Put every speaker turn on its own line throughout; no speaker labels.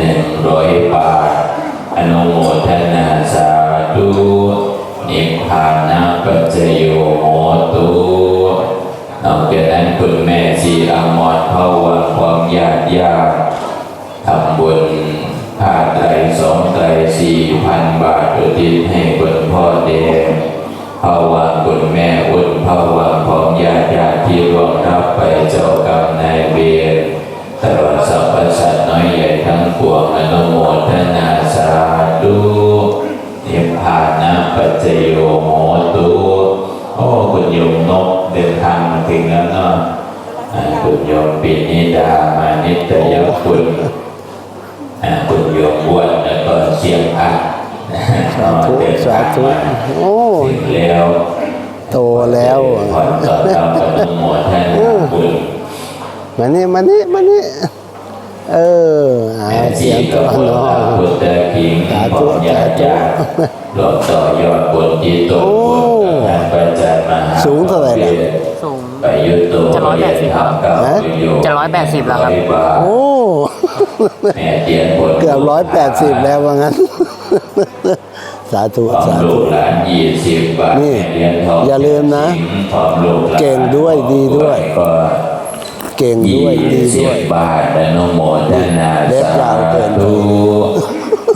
หนึ่งร้อยบาท อนุโมทนาสาธุนิพพานะปัจโยโหตุนอกจากนั้นคุณแม่ชีอมรภาวังความญาติญาติทำบุญผ้าไตรสองไตรสี่พันบาทอุทิศให้คุณพ่อแดงภาวังคุณแม่อุ่นภาวังความญาติญาติที่ร่วงรับไปเจ้ากรรมนายเวร ตลอดสรรพสัตว์น้อยใหญ่ทั้งปวงอนุโมทนาสาธุนิพพานะปัจจโยโหตุโอ้คุณโยมนกเดินทางมาถึงแล้วเนาะอ่าคุณโยมปีนิดามานิตยคุณอ่าคุณโยมอ้วนแล้วก็เสียงอัด
สาธุ
เดิน
สา
ทาง
ธุ
มา
โอ้
ถึงแล้ว
โตแล้ว
ขอต่อรับอนุโมทนาคุณ
มานี่มานี่มานี่เอออา
แม่
เสี
ชี
ยง
ก็
ตัว
บวช
น้อ
พระ
ง
พุทธคิง
สา
ข
ธุ
องญาติญาติรวมต่อยอดบุญที่ตน
โอ้
บุญกับท่านพระอาจารย์มหา
สูงเท่าไหร่ล่ะ
สูง
ไปยุโต
จะ180ครับ
เก้า
ฮะ
ประโยค
จะ180แล้วครับ
อยบาท
โอ้
แม่เตียนบุญ
เกือบร้อยแปดสิบแล้วว่างั้น สาธุ
พร้อม
สา
ลู
ธุ
กหลานยี่สิบบาท
นี่
แม่เหรียญทอง
อย่าลืมนะ
พร้อมลูกหลาน
เก่งด้วยดีด้วย
ก็
เก่ง
ยี่
ด้วยดี
สิ
ด้
บ
วย
บาทอนุโมทนา
เล็บ
สายา
วเกิน
ธุ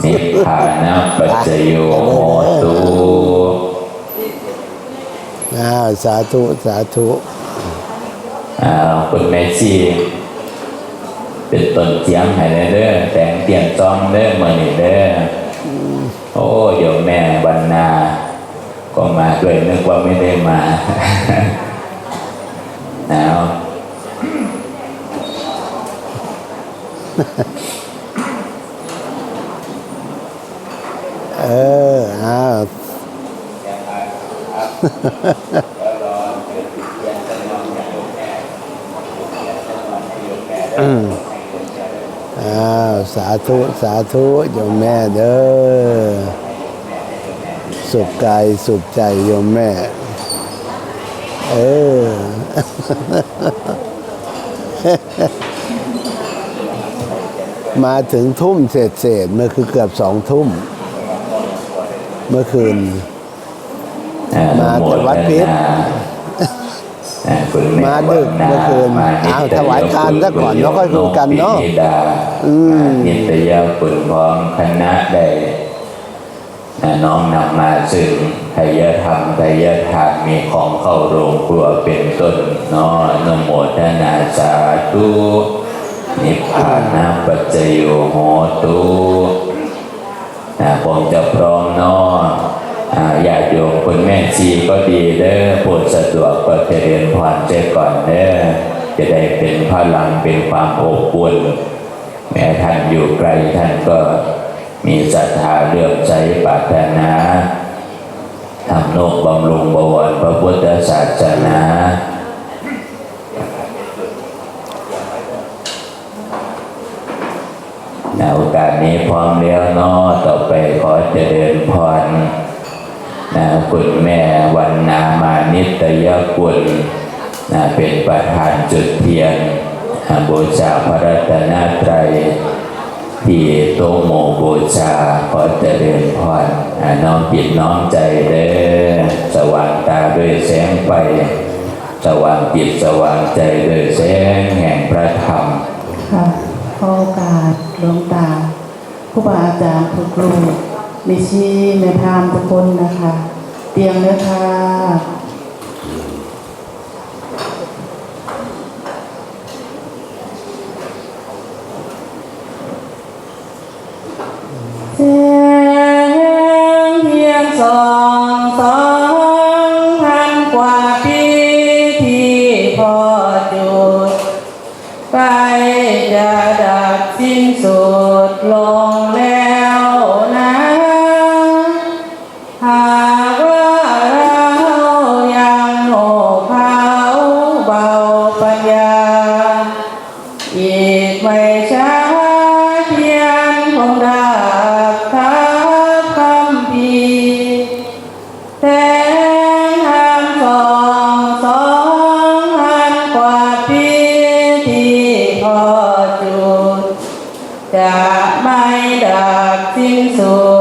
นิพพานะปัจจโยโหตุ
อ้าวสาธุสาธุ
อ่าคุณแม่ชีเป็นต้นเจียงให้เลยเด้อแต่งเตียงจองเด้อมื่อนี้เด้ออโอ้โยมแม่บรรณา ก็มาด้วยนึกว่าไม่ได้มาหนาว
เอออ้าวอ้าวสาธุ สาธุโยมแม่เด้อ สุขกายสุขใจโยมแม่ เออ มาถึงทุ่มเศษเศษๆเมื่อคือเกือบสองทุ่ม เมื่อคืน
อ่
มาแต่วัดพิษ
อ่าคุณแมา
ดึกเมื่อคืน
มานิต
อ้าวถวายทานซะก่อนแล้วค่อยคุยกันเนอะ
ปิดา
อืม
นิตยาคุณพร้อมคณะได้อ่าน้องนำมาซึ่งไทยธรรมไทยทานมีของเข้าโรงครัวเป็นต้นเน้อนโมทนาสาธุ นิพพานาปัจจโยโหตุนะผมจะพร้อมนออ่าญาติโยมคุณแม่ชีก็ดีเด้อปรดสะดวกก็จะเรียนพรเจก่อนเด้อจะได้เป็นพลังเป็นความอบอุ่นแม้ท่านอยู่ไกลท่านก็มีศรัทธาเลื่อมใจปรารถนาทำโนกบำรุงบวรพระพุทธศาสนาในโอ กาสนี้พร้อมแล้วเนอต่อไปขอเจริญพรนะคุณแม่วันนามานิตยกุลนะเป็นประธานจุดเทียนบูชาพระรัตนตรัยที่โตโมบูชาขอเจริญพรน้อมจิตน้อมใจเด้อสว่างตาด้วยแสงไฟสว่างจิตสว่างใจด้วยแสงแห่งพระธรรม
ขอโอกาสหลวงตาผู้บาอาจารย์ทุกรูมีชีแม่พรามทุกคนนะคะ เตียงเลยค่ะ จะไม่ดับสิ้นสุด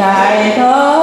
ใจเธอ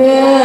Yeah.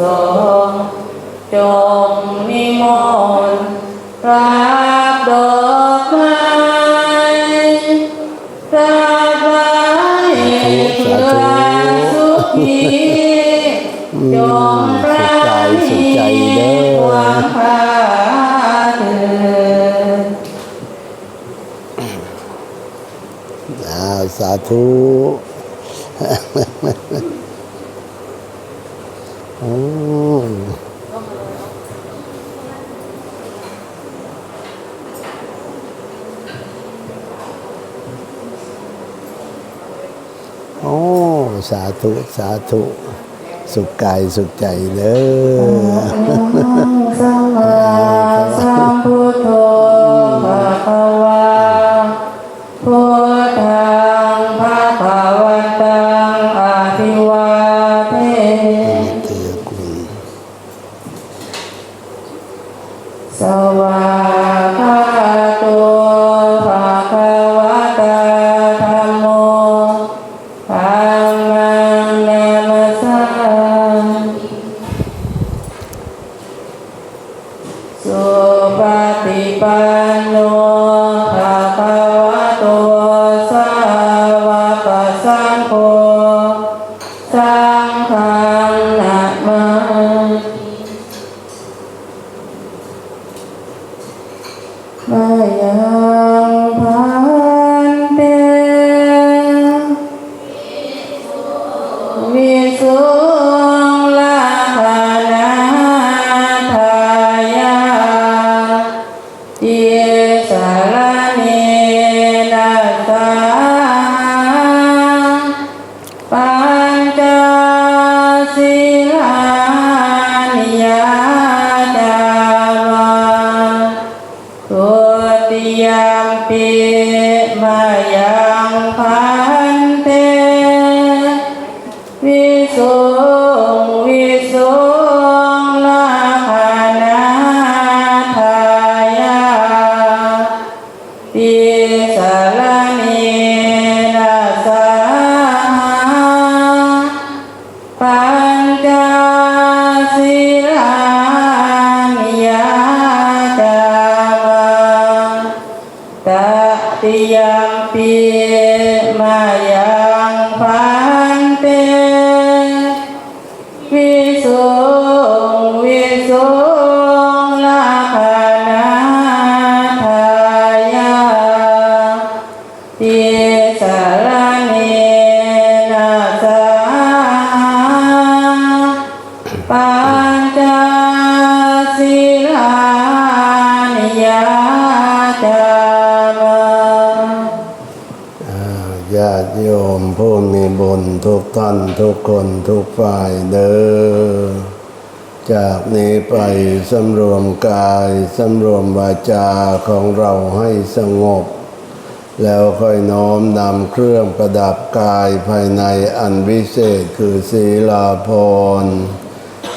สงจงมิมนต์รับดอกไม้รับไว้ลาสุขีจงประสุขใจเด้อความพาเถิด
สาธุ สาธุ สาธุ สุขกายสุขใจเด้อ
สั ญ ทุ
กท่านทุกคนทุกฝ่ายเด้อจากนี้ไปสำรวมกายสำรวมวาจาของเราให้สงบ แล้วค่อยน้อมนำเครื่องประดับกายภายในอันวิเศษคือศีลาภรณ์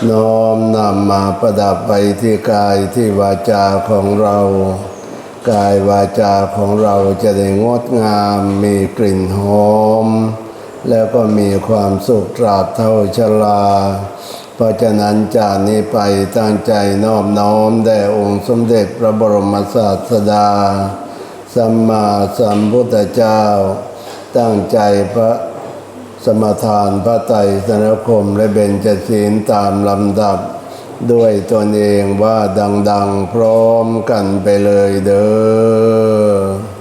น้อมนำมาประดับไว้ที่กายที่วาจาของเรา กายวาจาของเราจะได้งดงามมีกลิ่นหอม แล้วก็มีความสุขตราบเท่าชรา เพราะฉะนั้นจากนี้ไปตั้งใจนอบน้อมแด่องค์สมเด็จพระบรมศาสดา สัมมาสัมพุทธเจ้า ตั้งใจพระสมทานพระไตรสนคมและเบญจศีลตามลำดับ ด้วยตนเองว่าดัง ๆ พร้อมกันไปเลยเด้อ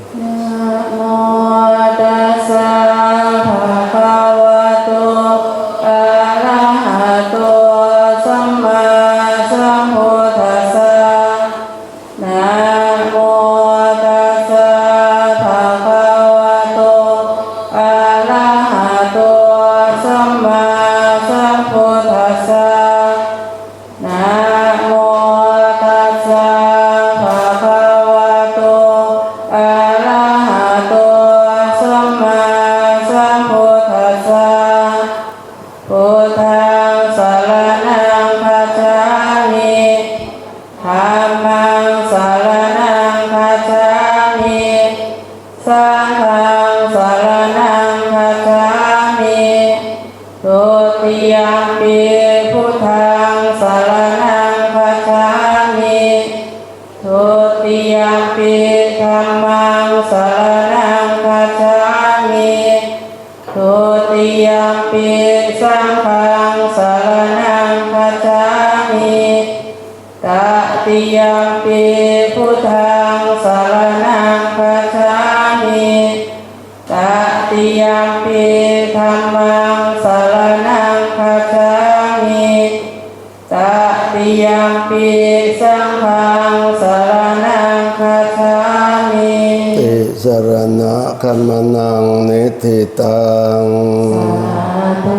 คัมนังนิธิตังสาธุ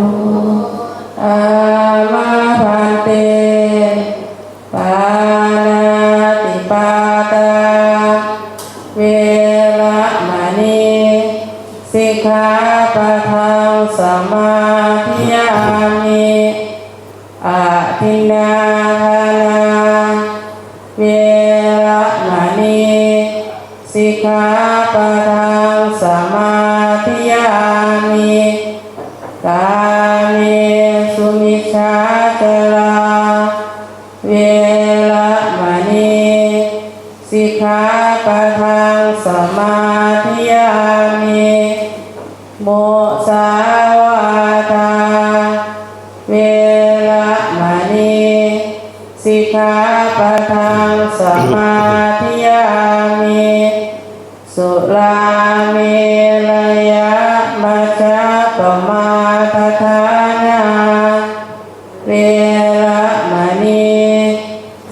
อามาพันเตปานาติปาตา เวรมณีสิกขา สมาธิยามิกาเมสุมิชาจลาเวระมณีสิกขาปะทังสมาธิยามิโมสาวาทาเวระมณีสิกขาปะทังสมาธิยา สัมมาทัฏฐานาเวรมณี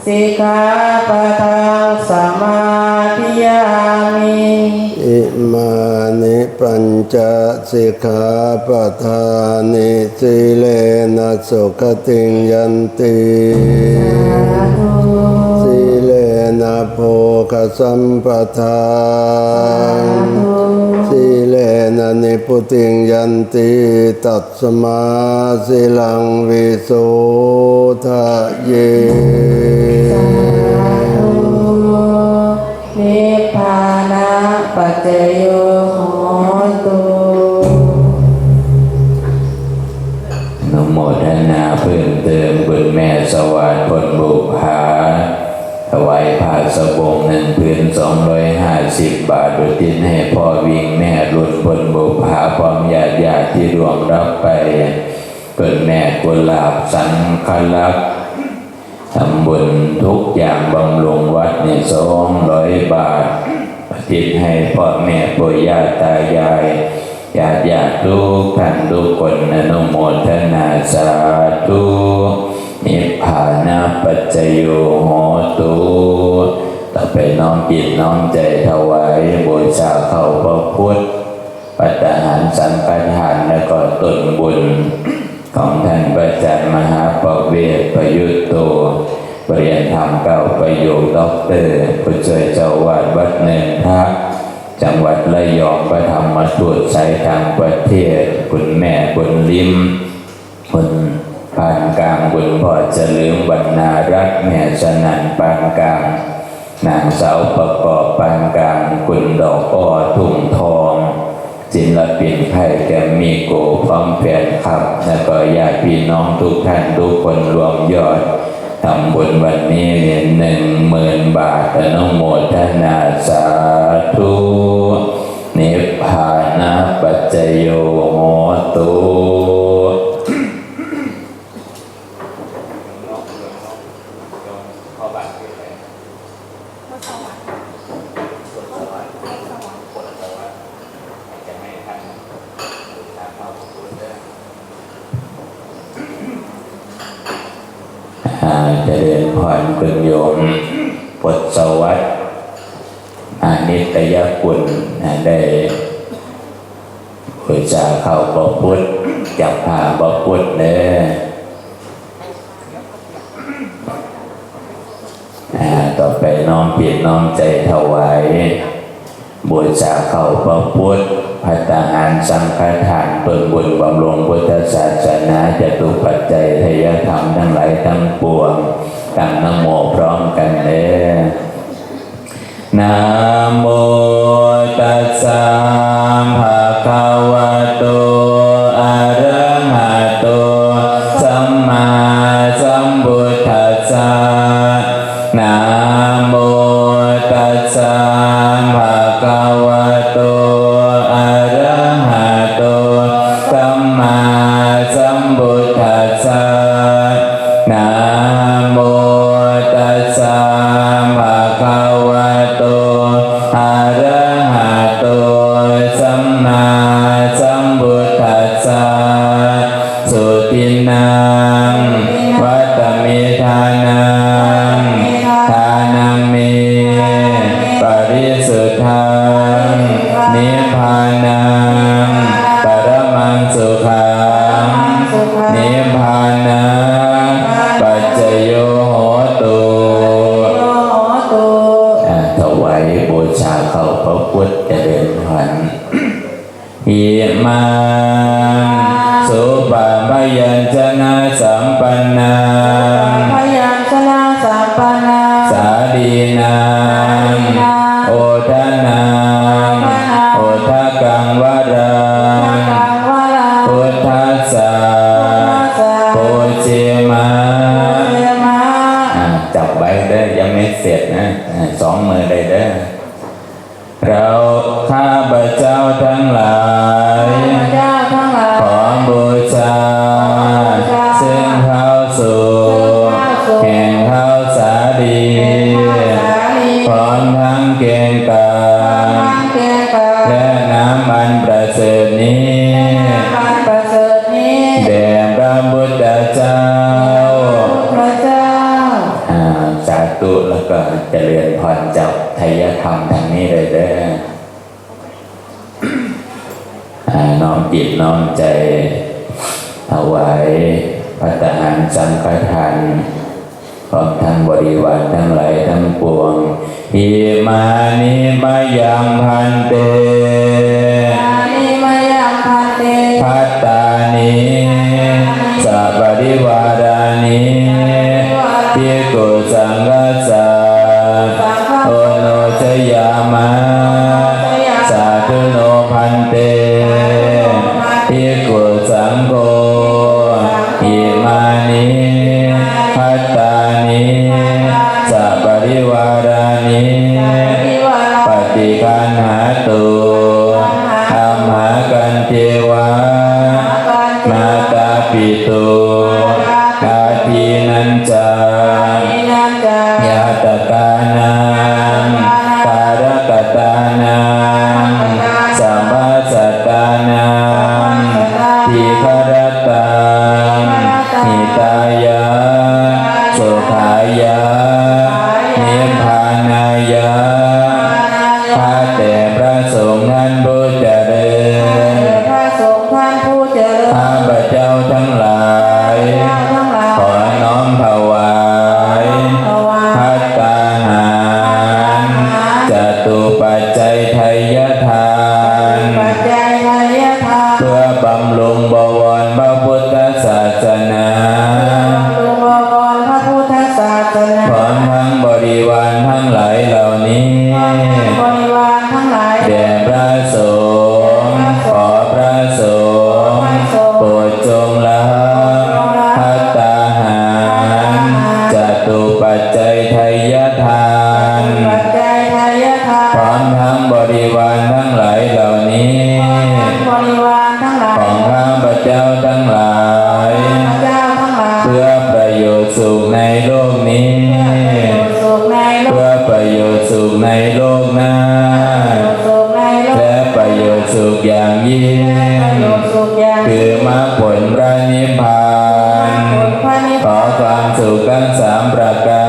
สิกขาปะทังสมาธิยามิอิมา
นิปัญจสิกขาปะทานิสิเลนะสุขติยันติสิเล นะโภคสัมปทานสีเลนะนิพุติงยันติตัสมาสิลังวิโสทะเย
นิพพานะปัจเจโยโหตุ
นโมทนาเพิ่มเติมบุญแม่สวัสดิ์ผลบุภา ถวายผ้าสบงหนึ่งพื้นสองร้อยห้าสิบบาทอุทิศให้พ่อวิ่งแม่รุ่นผลบุภาพร้อมญาติญาติที่รวมรับไปเกิดแม่กุหลาบสังฆลักษ์ทำบุญทุกอย่างบำรุงวัดในสองร้อยบาทอุทิศให้พ่อแม่ปู่ย่าตายายญาติญาติทุกท่านทุกคนอนุโมทนาสาธุ นิพพานาปัจจโยโหตุต่อไปน้อมจิตน้อมใจถวายบูชาเข้าพระพุทธปัตตาหารสังฆทานแล้วก็ตนบุญ ของท่านพระอาจารย์มหาปเวศประยุตโตปริยนธรรมเก้าประโยคด็อกเตอร์ผู้ช่วยเจ้าวาดวัดเนินทะจังหวัดระยองประธรรมทูตสายทางประเทศ คุณแม่คุณลิมคุณ ปานกลางคุณพ่อเฉลิมวรรณารัตน์แม่ชนันปานกลางนางสาวประกอบปานกลางคุณดอกอ้อทุ่งทองศิลปินไทยแกมมีโกพร้อมแฟนคลับ แล้วก็ญาติพี่น้องทุกท่านทุกคนรวมยอดทำบุญวันนี้เนี่ยหนึ่งหมื่นบาทอนุโมทนาสาธุนิพพานาปัจจโยโหตุ เจริญพรคุณโยมปดสวัสดิ์อานิตยคุณได้คุยจาเข้าบอพุทธจับพาบอพุทธเด้ออ่ต่อไปน้อมผิดน้อมใจถวายบูชาเข้าพระพุทธ พัฒหารสังฆทานเปิดบุญบำรุงพุทธศาสนาจะตุปัจจัยทยธรรมทั้งหลายทั้งปวงตั้งนโมพร้อมกันเลยนะโมตัสสะภะคะวะโต ชาเข้าพระพุทธเจริญพันธ์อิมังสุปปยัญชนะสัมปันนัง
พยัญชนะสัมปันนา
สาดีนา และน้ำมันประเสริฐนี้
การประเสริฐนี้
แด่พระพุทธเจ้า
พระเจ้า
อ่าสาธุแล้วก็เจริญพรจากไทยธรรมทางนี้เลยเด้อจิตน้อมใจถวายพระทหารสังฆทาน พร้อมทั้งบริวารทั้งหลายทั้งปวงอิมานิมายังพันเต
อานิมยังพันเต
พัตตานิสัพปริวารานิทิกุสังกัสสะโอโนชยามะสาธุโนพันเต สุขอย่างยิ่
ง
สุขอย่างคือมรรคผลพระนิพพาน
พระนิพ
ขอ
พาน
ความสุขทั้งสามประกา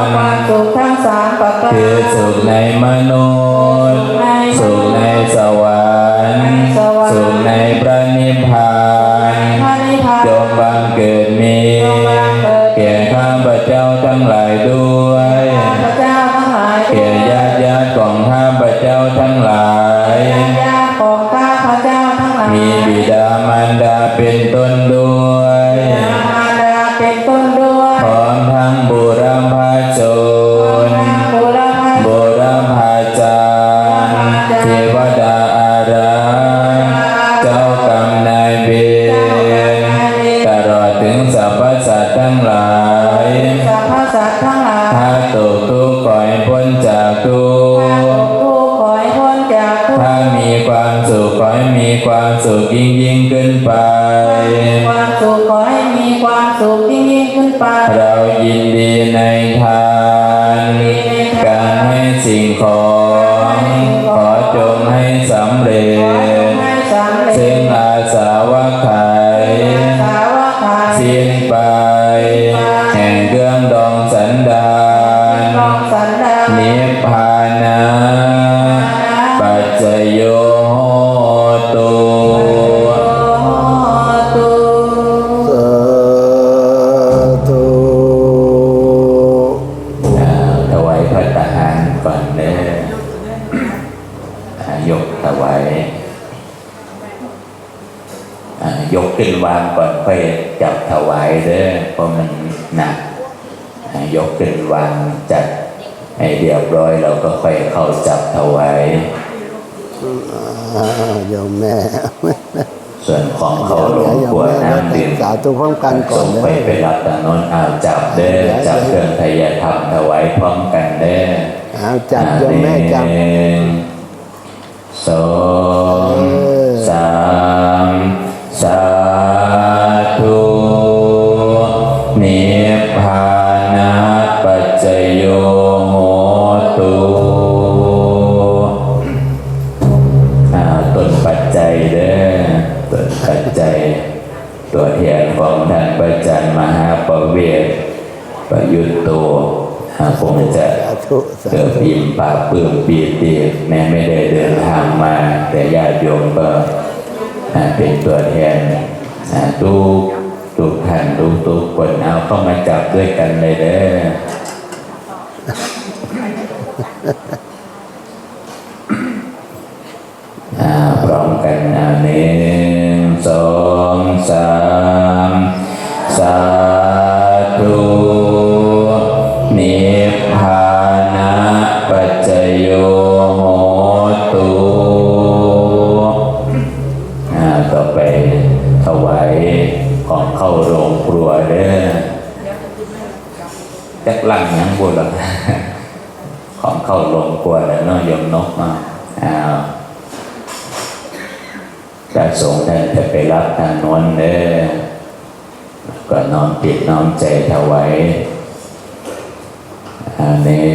ร
ความสุขทั้งสามประการ
คือสุขในมนุษย์สุขในสวรรค์สุขในพระนิพพาน
พระนิพพาน
จงบังเกิดมีแก่ข้าพเจ้าทั้งหลายด้วย
พระเจ้าทั้งหลาย
แก่ญาติญาติของข้าพเจ้าทั้งหลาย มีบิดามารดาเป็นต้นด้วย
มารดาเป็นต้นด้วย
พร้อมทั้งบุรพาชน
บุรพา
บุรพาจารย์เทวดาอารักษ์เจ้ากรรมนายเวรตลอดถึงสรรพสัตว์ทั้งหลาย
สุ
ขขอให้มีความสุขยิ่งยิ่งขึ้นไป
ความสุขขอให้มีความสุขยิ่งยิ่งขึ้นไป
เรายินดีในทาน การให้สิ่งของ ขึ้นวางก่อนค่อยจับถวายเด้อเพราะมันหนักอ่ายกขึ้นวางจัดให้เรียบร้อยเราก็ค่อยเข้าจับถวาย
อ่าโยมแม่
ส่วนของเขาหลวง
โยม
ขวด
แม่
น้ำดื่ม
สาธุพร้อมกันก่อน
ส่ง
เล
ไป
ย
ไปรับทางโน้นอ้าวจับเด้อจับเครื่องไทยธรรมถวายพร้อมกันเด้อ
เอาจับโยมแม่จับ
หนึ่งสอง ประยุทธ์โตหาคงจะ
สาธุสา
เกิด
ธุ
ปิมปราบปลื้มปีติแม้ไม่ได้เดินทางมา แต่ญาติโยมก็อ่าเป็นตัวแทนอ่าทุกทุกท่านทุกทุกคนเอาเข้ามาจับด้วยกันเลยเด้ออ่าพร้อมกันอ่าหนึ่งสองสามสา ธุนิพพานะปัจจโยโหตุอ่าต่อไปถวายของเข้าโรงครัวเด้อจักลังยังบุญหรอของเข้าโรงครัวแล้วนาะโยมนกมาอ้าวพระสงฆ์ท่านจะไปรับทางน้นเด้อ ก็น้อมจิตน้อมใจถวายอ่าหนึ่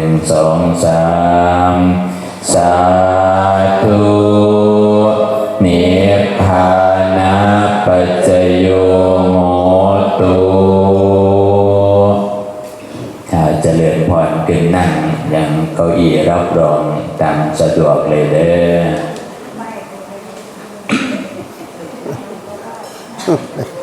งสองสามสาธุนิพพานะปัจจโยโหตุถ้าเจริญพรขึ้นนั่งยังเก้าอี้รับรองตามสะดวกเลยเด้อ